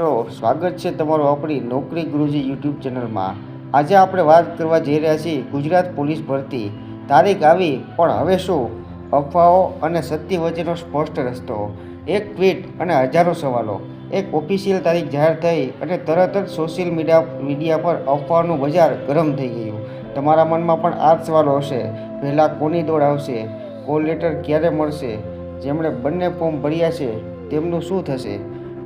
મિત્રો સ્વાગત છે તમારું આપણી નોકરી ગુરુજી યુટ્યુબ ચેનલમાં. આજે આપણે વાત કરવા જઈ રહ્યા છીએ ગુજરાત પોલીસ ભરતી. તારીખ આવી, પણ હવે શું? અફવાઓ અને સત્ય વચ્ચેનો સ્પષ્ટ રસ્તો. એક ટ્વીટ અને હજારો સવાલો. એક ઓફિશિયલ તારીખ જાહેર થઈ અને તરત જ સોશિયલ મીડિયા મીડિયા પર અફવાઓનું બજાર ગરમ થઈ ગયું. તમારા મનમાં પણ આ જ સવાલો હશે. પહેલાં કોની દોડ આવશે? કોલ લેટર ક્યારે મળશે? જેમણે બંને ફોર્મ ભર્યા છે, તેમનું શું થશે?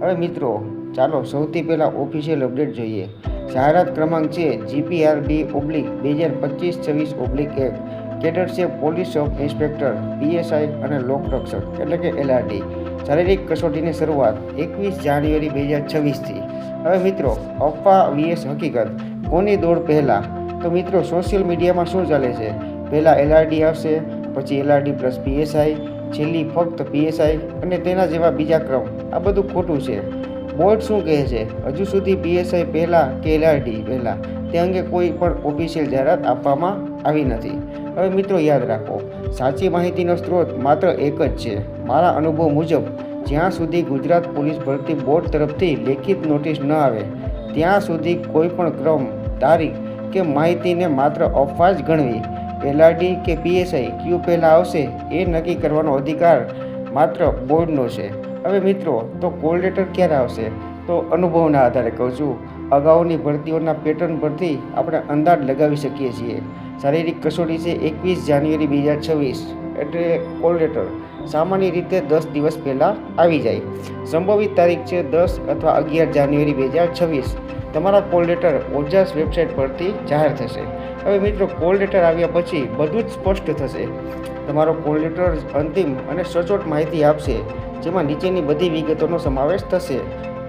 હવે મિત્રો ચાલો, સૌથી પહેલાં ઓફિશિયલ અપડેટ જોઈએ. જાહેરાત ક્રમાંક છે જીપીઆરબી ઓબ્લિક બે હજાર પચીસ છવ્વીસ ઓબ્લિક એક. કેડર છે પોલીસ સબ ઇન્સ્પેક્ટર પીએસઆઈ અને લોકરક્ષક એટલે કે એલઆરડી શારીરિક કસોટીની શરૂઆત એકવીસ જાન્યુઆરી બે હજાર છવ્વીસથી. હવે મિત્રો, અફવા વીએસ હકીકત. કોની દોડ પહેલાં? તો મિત્રો સોશિયલ મીડિયામાં શું ચાલે છે? પહેલાં એલઆરડી આવશે, પછી એલઆરડી પ્લસ પીએસઆઈ છેલ્લી ફક્ત પીએસઆઈ અને તેના જેવા બીજા ક્રમ. આ બધું ખોટું છે. બોર્ડ શું કહે છે? હજુ સુધી પીએસઆઈ પહેલાં કે એલઆરડી પહેલાં? તે અંગે કોઈ પણ ઓફિશિયલ જાહેરાત આપવામાં આવી નથી. હવે મિત્રો યાદ રાખો, સાચી માહિતીનો સ્ત્રોત માત્ર એક જ છે. મારા અનુભવ મુજબ, જ્યાં સુધી ગુજરાત પોલીસ ભરતી બોર્ડ તરફથી લેખિત નોટિસ ન આવે, ત્યાં સુધી કોઈ પણ ક્રમ, તારીખ કે માહિતીને માત્ર અફવા જ ગણવી એલઆરડી કે પીએસઆઈ ક્યુ પહેલાં આવશે એ નક્કી કરવાનો અધિકાર માત્ર બોર્ડનો છે. હવે મિત્રો, તો કોલ લેટર ક્યારે આવશે? તો અનુભવના આધારે કહું છું, અગાઉની ભરતીઓના પેટર્ન પરથી આપણે અંદાજ લગાવી શકીએ છીએ. શારીરિક કસોટી છે એકવીસ જાન્યુઆરી બે હજાર છવ્વીસ, એટલે કોલ લેટર સામાન્ય રીતે દસ દિવસ પહેલાં આવી જાય. સંભવિત તારીખ છે દસ અથવા અગિયાર જાન્યુઆરી બે હજાર છવ્વીસ. તમારા કોલ લેટર ઓજાસ વેબસાઇટ પરથી જાહેર થશે. હવે મિત્રો, કોલ લેટર આવ્યા પછી બધું જ સ્પષ્ટ થશે. તમારો કોલ લેટર અંતિમ અને સચોટ માહિતી આપશે. જેમાં નીચેની બધી વિગતોનો સમાવેશ થશે.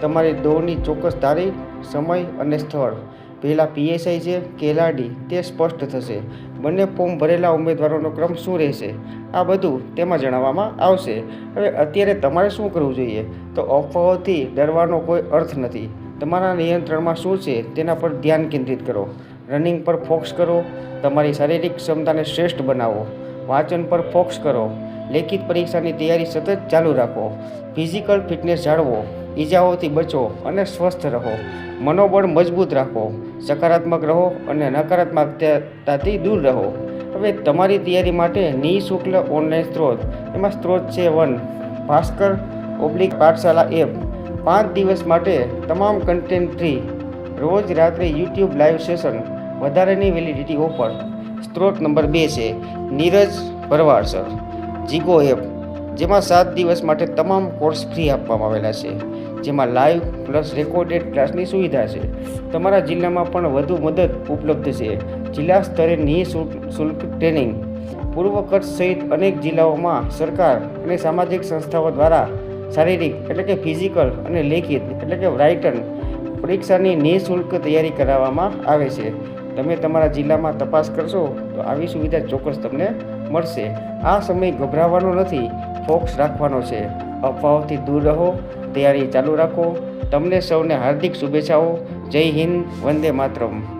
તમારી દોડની ચોક્કસ તારીખ, સમય અને સ્થળ, પહેલાં પીએસઆઈ છે કે એલઆરડી તે સ્પષ્ટ થશે. બંને ફોર્મ ભરેલા ઉમેદવારોનો ક્રમ શું રહેશે? આ બધું તેમાં જણાવવામાં આવશે. હવે અત્યારે તમારે શું કરવું જોઈએ? તો અફવાઓથી ડરવાનો કોઈ અર્થ નથી. તમારા નિયંત્રણમાં શું છે તેના પર ધ્યાન કેન્દ્રિત કરો. રનિંગ પર ફોકસ કરો. તમારી શારીરિક ક્ષમતાને શ્રેષ્ઠ બનાવો. વાંચન પર ફોકસ કરો. લેખિત પરીક્ષાની તૈયારી સતત ચાલુ રાખો. ફિઝિકલ ફિટનેસ જાળવો. ઈજાઓથી બચો અને સ્વસ્થ રહો. મનોબળ મજબૂત રાખો. સકારાત્મક રહો અને નકારાત્મકતાથી દૂર રહો. હવે તમારી તૈયારી માટે નિઃશુલ્ક ઓનલાઈન સ્ત્રોત. એમાં સ્ત્રોત છે one, Bhaskar oblique Pathshala app. પાંચ દિવસ માટે તમામ કન્ટેન્ટ ફ્રી રોજ રાત્રે યુટ્યુબ લાઈવ સેશન વધારેની વેલિડિટી ઓફર સ્ત્રોત નંબર બે છે, નીરજ ભરવાડ સર જીગો એપ જેમાં સાત દિવસ માટે તમામ કોર્સ ફ્રી આપવામાં આવેલા છે, જેમાં લાઈવ પ્લસ રેકોર્ડેડ ક્લાસની સુવિધા છે. તમારા જિલ્લામાં પણ વધુ મદદ ઉપલબ્ધ છે. જિલ્લા સ્તરે નિઃશુલ્ક ટ્રેનિંગ, પૂર્વ કચ્છ સહિત અનેક જિલ્લાઓમાં સરકાર અને સામાજિક સંસ્થાઓ દ્વારા શારીરિક એટલે કે ફિઝિકલ અને લેખિત એટલે કે રાઇટન પરીક્ષાની નિઃશુલ્ક તૈયારી કરાવવામાં આવે છે. તમે તમારા જિલ્લામાં તપાસ કરશો તો આવી સુવિધા ચોક્કસ તમને મળશે. આ સમય ગભરાવાનો નથી, ફોક્સ રાખવાનો છે. અફવાઓથી દૂર રહો, તૈયારી ચાલુ રાખો. તમને સૌને હાર્દિક શુભેચ્છાઓ. જય હિન્દ, વંદે માતરમ.